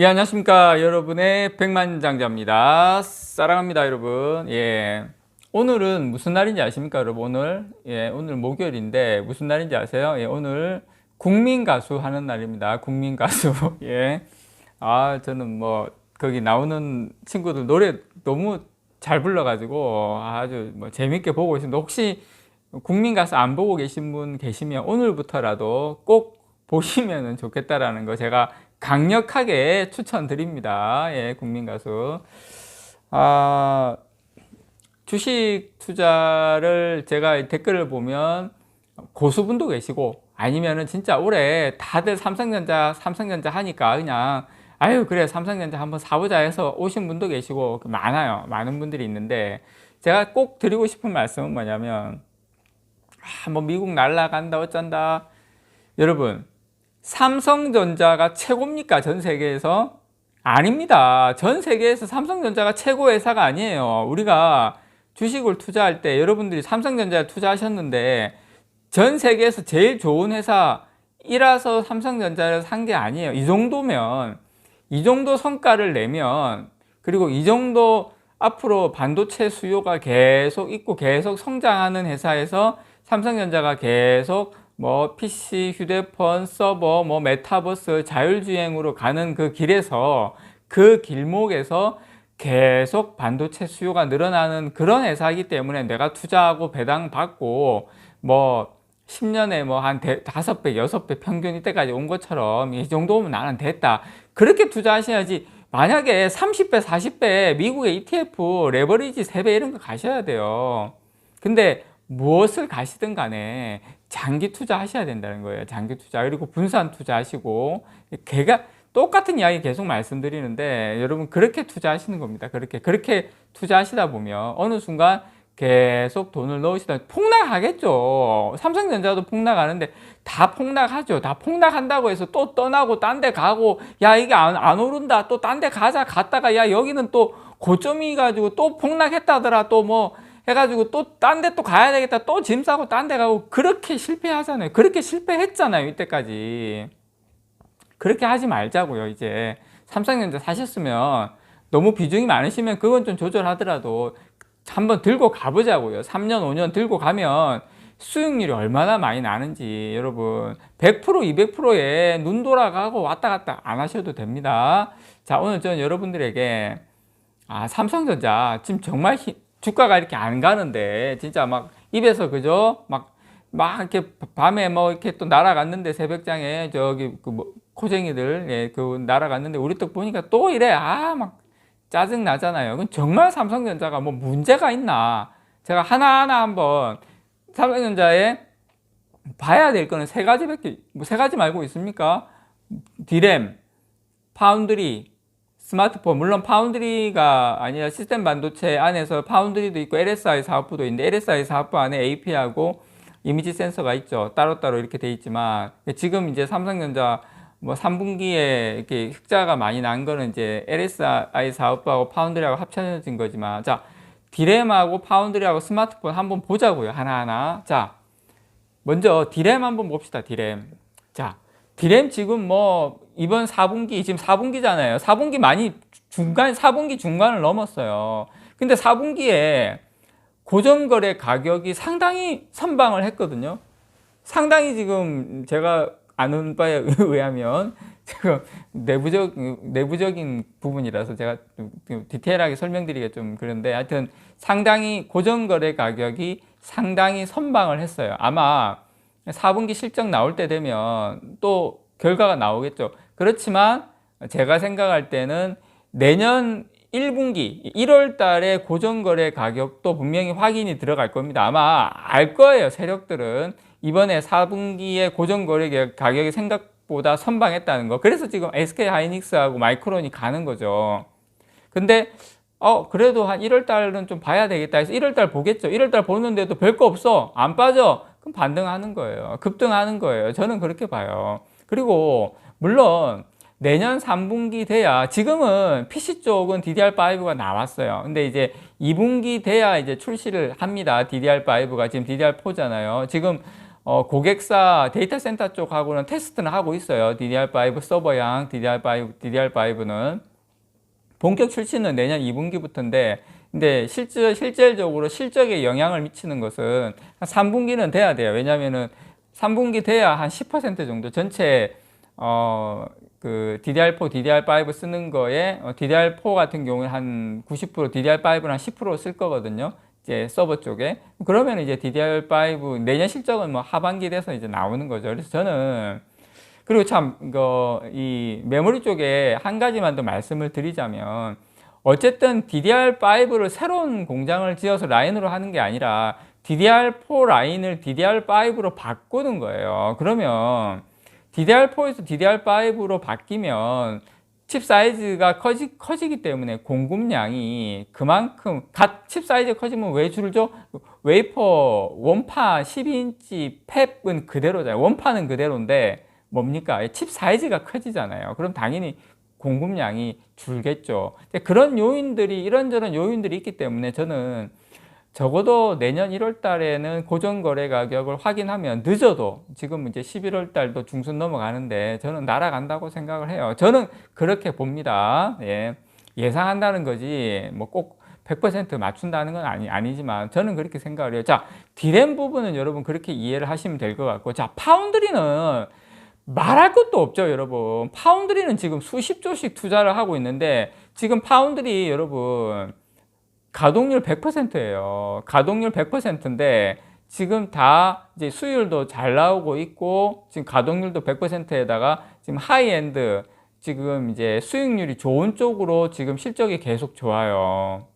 예, 안녕하십니까. 여러분의 백만장자입니다. 사랑합니다, 여러분. 예. 오늘은 무슨 날인지 아십니까, 여러분? 오늘, 예, 오늘 목요일인데 무슨 날인지 아세요? 예, 오늘 국민가수 하는 날입니다. 국민가수. 예. 아, 저는 뭐, 거기 나오는 친구들 노래 너무 잘 불러가지고 아주 뭐 재밌게 보고 있습니다. 혹시 국민가수 안 보고 계신 분 계시면 오늘부터라도 꼭 보시면 좋겠다라는 거 제가 강력하게 추천드립니다. 예, 국민 가수. 아, 주식 투자를 제가 댓글을 보면 고수분도 계시고 아니면은 진짜 올해 다들 삼성전자, 삼성전자 하니까 그냥 아유, 그래, 삼성전자 한번 사보자 해서 오신 분도 계시고 많아요. 많은 분들이 있는데 제가 꼭 드리고 싶은 말씀은 뭐냐면 아, 뭐 미국 날라간다 어쩐다. 여러분, 삼성전자가 최고입니까? 전 세계에서? 아닙니다. 전 세계에서 삼성전자가 최고 회사가 아니에요. 우리가 주식을 투자할 때 여러분들이 삼성전자에 투자하셨는데 전 세계에서 제일 좋은 회사이라서 삼성전자를 산 게 아니에요. 이 정도면 이 정도 성과를 내면 그리고 이 정도 앞으로 반도체 수요가 계속 있고 계속 성장하는 회사에서 삼성전자가 계속 뭐 PC, 휴대폰, 서버, 뭐 메타버스, 자율주행으로 가는 그 길에서 그 길목에서 계속 반도체 수요가 늘어나는 그런 회사이기 때문에 내가 투자하고 배당 받고 뭐 10년에 뭐한 다섯 배, 여섯 배 평균 이때까지 온 것처럼 이 정도면 나는 됐다. 그렇게 투자하셔야지 만약에 30배, 40배 미국의 ETF 레버리지 3배 이런 거 가셔야 돼요. 근데 무엇을 가시든 간에 장기 투자하셔야 된다는 거예요. 장기 투자. 그리고 분산 투자하시고 걔가 똑같은 이야기 계속 말씀드리는데 여러분 그렇게 투자하시는 겁니다. 그렇게 그렇게 투자하시다 보면 어느 순간 계속 돈을 넣으시다 폭락하겠죠. 삼성전자도 폭락하는데 다 폭락하죠. 다 폭락한다고 해서 또 떠나고 딴 데 가고 야 이게 안, 안 오른다. 또 딴 데 가자 갔다가 야 여기는 또 고점이 가지고 또 폭락했다더라. 또뭐 해가지고 또 딴 데 또 가야 되겠다. 또 짐 싸고 딴 데 가고 그렇게 실패하잖아요. 그렇게 실패했잖아요. 이때까지. 그렇게 하지 말자고요. 이제 삼성전자 사셨으면 너무 비중이 많으시면 그건 좀 조절하더라도 한번 들고 가보자고요. 3년, 5년 들고 가면 수익률이 얼마나 많이 나는지 여러분 100% 200%에 눈 돌아가고 왔다 갔다 안 하셔도 됩니다. 자 오늘 저는 여러분들에게 아 삼성전자 지금 정말 히, 주가가 이렇게 안 가는데 진짜 막 입에서 그죠? 막, 막 이렇게 밤에 뭐 이렇게 또 날아갔는데 새벽장에 저기 그 뭐 코쟁이들 예, 그 날아갔는데 우리 또 보니까 또 이래 아 막 짜증 나잖아요. 그럼 정말 삼성전자가 뭐 문제가 있나? 제가 하나하나 한번 삼성전자에 봐야 될 거는 세 가지밖에 뭐 세 가지 말고 있습니까? 디램, 파운드리, 스마트폰 물론 파운드리가 아니라 시스템 반도체 안에서 파운드리도 있고 LSI 사업부도 있는데 LSI 사업부 안에 AP하고 이미지 센서가 있죠. 따로따로 이렇게 돼 있지만 지금 이제 삼성전자 뭐 3분기에 이렇게 흑자가 많이 난 거는 이제 LSI 사업부하고 파운드리하고 합쳐진 거지만 자 디램하고 파운드리하고 스마트폰 한번 보자고요. 하나하나. 자 먼저 디램 한번 봅시다 디램. 자 디램 지금 뭐 이번 4분기 지금 4분기잖아요. 4분기 많이 중간 4분기 중간을 넘었어요. 근데 4분기에 고정거래 가격이 상당히 선방을 했거든요. 상당히 지금 제가 아는 바에 의하면 지금 내부적 내부적인 부분이라서 제가 디테일하게 설명드리기가 좀 그런데 하여튼 상당히 고정거래 가격이 상당히 선방을 했어요. 아마 4분기 실적 나올 때 되면 또 결과가 나오겠죠. 그렇지만 제가 생각할 때는 내년 1분기 1월 달에 고정거래 가격도 분명히 확인이 들어갈 겁니다. 아마 알 거예요. 세력들은 이번에 4분기에 고정거래 가격이 생각보다 선방했다는 거. 그래서 지금 SK 하이닉스하고 마이크론이 가는 거죠. 근데 어 그래도 한 1월 달은 좀 봐야 되겠다 해서 1월 달 보겠죠. 1월 달 보는데도 별거 없어. 안 빠져. 그럼 반등하는 거예요. 급등하는 거예요. 저는 그렇게 봐요. 그리고 물론 내년 3분기 돼야 지금은 PC 쪽은 DDR5가 나왔어요. 근데 이제 2분기 돼야 이제 출시를 합니다. DDR5가 지금 DDR4잖아요. 지금 어, 고객사 데이터 센터 쪽하고는 테스트는 하고 있어요. DDR5 서버양 DDR5 DDR5는 본격 출시는 내년 2분기부터인데 근데 실제 실질적으로 실적에 영향을 미치는 것은 한 3분기는 돼야 돼요. 왜냐면은 3분기 돼야 한 10% 정도 전체 어 그 DDR4, DDR5 쓰는 거에 어, DDR4 같은 경우에 한 90%, DDR5는 한 10%쓸 거거든요. 이제 서버 쪽에 그러면 이제 DDR5 내년 실적은 뭐 하반기 돼서 이제 나오는 거죠. 그래서 저는 그리고 참 이거 이 메모리 쪽에 한 가지만 더 말씀을 드리자면 어쨌든 DDR5를 새로운 공장을 지어서 라인으로 하는 게 아니라 DDR4 라인을 DDR5로 바꾸는 거예요. 그러면 DDR4에서 DDR5로 바뀌면 칩 사이즈가 커지, 커지기 때문에 공급량이 그만큼 갓칩 사이즈 커지면 왜 줄죠? 웨이퍼 원파 12인치 팹은 그대로잖아요. 원파는 그대로인데 뭡니까? 칩 사이즈가 커지잖아요. 그럼 당연히 공급량이 줄겠죠. 그런 요인들이 이런저런 요인들이 있기 때문에 저는 적어도 내년 1월 달에는 고정 거래 가격을 확인하면 늦어도 지금 이제 11월 달도 중순 넘어가는데 저는 날아간다고 생각을 해요. 저는 그렇게 봅니다. 예. 예상한다는 거지 뭐 꼭 100% 맞춘다는 건 아니, 아니지만 저는 그렇게 생각을 해요. 자, 디램 부분은 여러분 그렇게 이해를 하시면 될 것 같고 자, 파운드리는 말할 것도 없죠, 여러분. 파운드리는 지금 수십조씩 투자를 하고 있는데 지금 파운드리 여러분 가동률 100%예요. 가동률 100%인데 지금 다 이제 수율도 잘 나오고 있고 지금 가동률도 100%에다가 지금 하이엔드 지금 이제 수익률이 좋은 쪽으로 지금 실적이 계속 좋아요.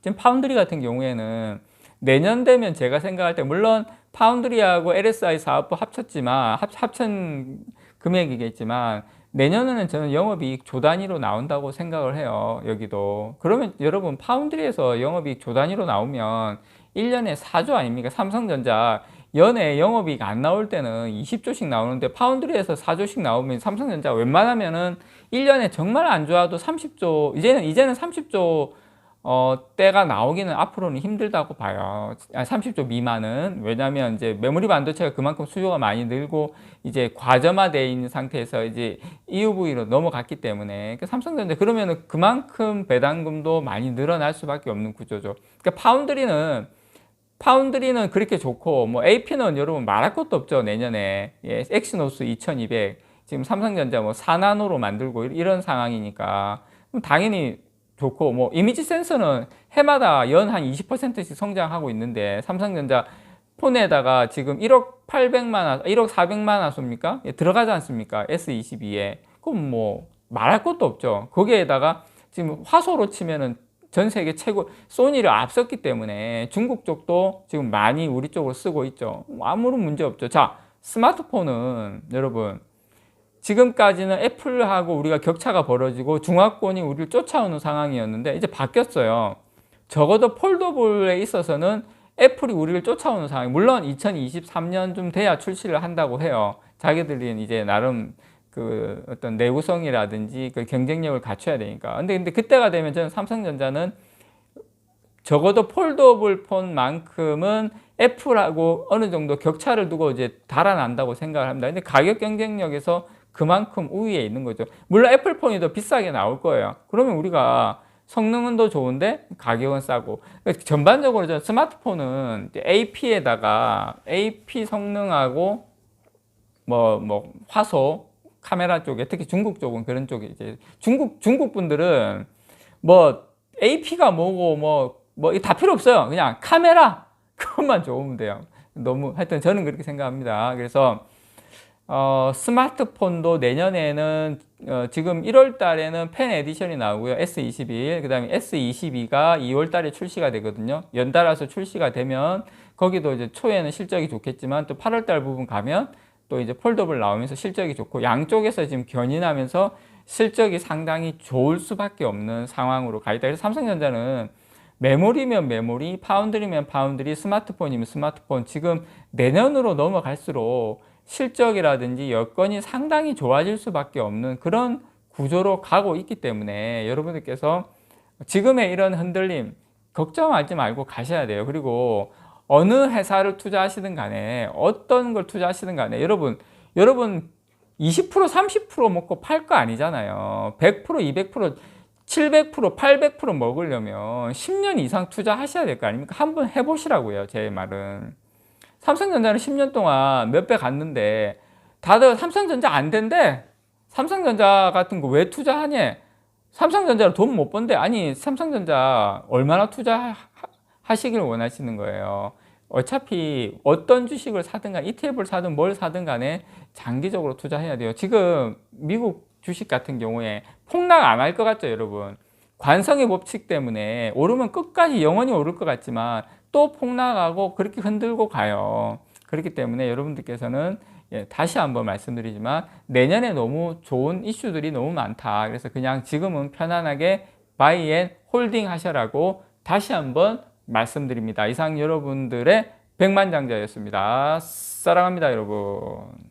지금 파운드리 같은 경우에는 내년 되면 제가 생각할 때 물론 파운드리하고 LSI 사업부 합쳤지만 합, 합친 금액이겠지만 내년에는 저는 영업이익 조 단위로 나온다고 생각을 해요. 여기도. 그러면 여러분 파운드리에서 영업이익 조 단위로 나오면 1년에 4조 아닙니까? 삼성전자 연에 영업이익 안 나올 때는 20조씩 나오는데 파운드리에서 4조씩 나오면 삼성전자 웬만하면은 1년에 정말 안 좋아도 30조 이제는 이제는 30조 어, 때가 나오기는 앞으로는 힘들다고 봐요. 30조 미만은. 왜냐하면 이제 메모리 반도체가 그만큼 수요가 많이 늘고 이제 과점화되어 있는 상태에서 이제 EUV로 넘어갔기 때문에 그 삼성전자 그러면은 그만큼 배당금도 많이 늘어날 수밖에 없는 구조죠. 그러니까 파운드리는 파운드리는 그렇게 좋고 뭐 AP는 여러분 말할 것도 없죠 내년에 예, 엑시노스 2200 지금 삼성전자 뭐 4나노로 만들고 이런 상황이니까 당연히 좋고 뭐 이미지 센서는 해마다 연 한 20%씩 성장하고 있는데 삼성전자 폰에다가 지금 1억 800만 화, 1억 400만 화소입니까? 예, 들어가지 않습니까? S22에. 그럼 뭐 말할 것도 없죠. 거기에다가 지금 화소로 치면은 전 세계 최고 소니를 앞섰기 때문에 중국 쪽도 지금 많이 우리 쪽으로 쓰고 있죠. 아무런 문제 없죠. 자, 스마트폰은 여러분 지금까지는 애플하고 우리가 격차가 벌어지고 중화권이 우리를 쫓아오는 상황이었는데 이제 바뀌었어요. 적어도 폴더블에 있어서는 애플이 우리를 쫓아오는 상황. 물론 2023년쯤 돼야 출시를 한다고 해요. 자기들이 이제 나름 그 어떤 내구성이라든지 그 경쟁력을 갖춰야 되니까. 근데 근데 그때가 되면 저는 삼성전자는 적어도 폴더블 폰만큼은 애플하고 어느 정도 격차를 두고 이제 달아난다고 생각을 합니다. 근데 가격 경쟁력에서 그만큼 우위에 있는 거죠. 물론 애플폰이 더 비싸게 나올 거예요. 그러면 우리가 성능은 더 좋은데 가격은 싸고 그러니까 전반적으로 스마트폰은 AP에다가 AP 성능하고 뭐뭐 화소 카메라 쪽에 특히 중국 쪽은 그런 쪽에 이제 중국 중국 분들은 뭐 AP가 뭐고 뭐 뭐 다 필요 없어요. 그냥 카메라 그것만 좋으면 돼요. 너무 하여튼 저는 그렇게 생각합니다. 그래서 어, 스마트폰도 내년에는 어, 지금 1월 달에는 펜 에디션이 나오고요. S21, 그 다음에 S22가 2월 달에 출시가 되거든요. 연달아서 출시가 되면 거기도 이제 초에는 실적이 좋겠지만 또 8월 달 부분 가면 또 이제 폴더블 나오면서 실적이 좋고 양쪽에서 지금 견인하면서 실적이 상당히 좋을 수밖에 없는 상황으로 가 있다. 그래서 삼성전자는 메모리면 메모리, 파운드리면 파운드리, 스마트폰이면 스마트폰 지금 내년으로 넘어갈수록 실적이라든지 여건이 상당히 좋아질 수밖에 없는 그런 구조로 가고 있기 때문에 여러분들께서 지금의 이런 흔들림 걱정하지 말고 가셔야 돼요. 그리고 어느 회사를 투자하시든 간에 어떤 걸 투자하시든 간에 여러분 여러분 20% 30% 먹고 팔 거 아니잖아요. 100% 200% 700% 800% 먹으려면 10년 이상 투자하셔야 될 거 아닙니까? 한번 해보시라고요. 제 말은. 삼성전자는 10년 동안 몇 배 갔는데 다들 삼성전자 안 된대. 삼성전자 같은 거 왜 투자하냐? 삼성전자로 돈 못 번대. 아니, 삼성전자 얼마나 투자하시길 원하시는 거예요. 어차피 어떤 주식을 사든 간 ETF를 사든 뭘 사든 간에 장기적으로 투자해야 돼요. 지금 미국 주식 같은 경우에 폭락 안 할 것 같죠, 여러분? 관성의 법칙 때문에 오르면 끝까지 영원히 오를 것 같지만 또 폭락하고 그렇게 흔들고 가요. 그렇기 때문에 여러분들께서는 예, 다시 한번 말씀드리지만 내년에 너무 좋은 이슈들이 너무 많다. 그래서 그냥 지금은 편안하게 바이 앤 홀딩 하셔라고 다시 한번 말씀드립니다. 이상 여러분들의 백만장자였습니다. 사랑합니다, 여러분.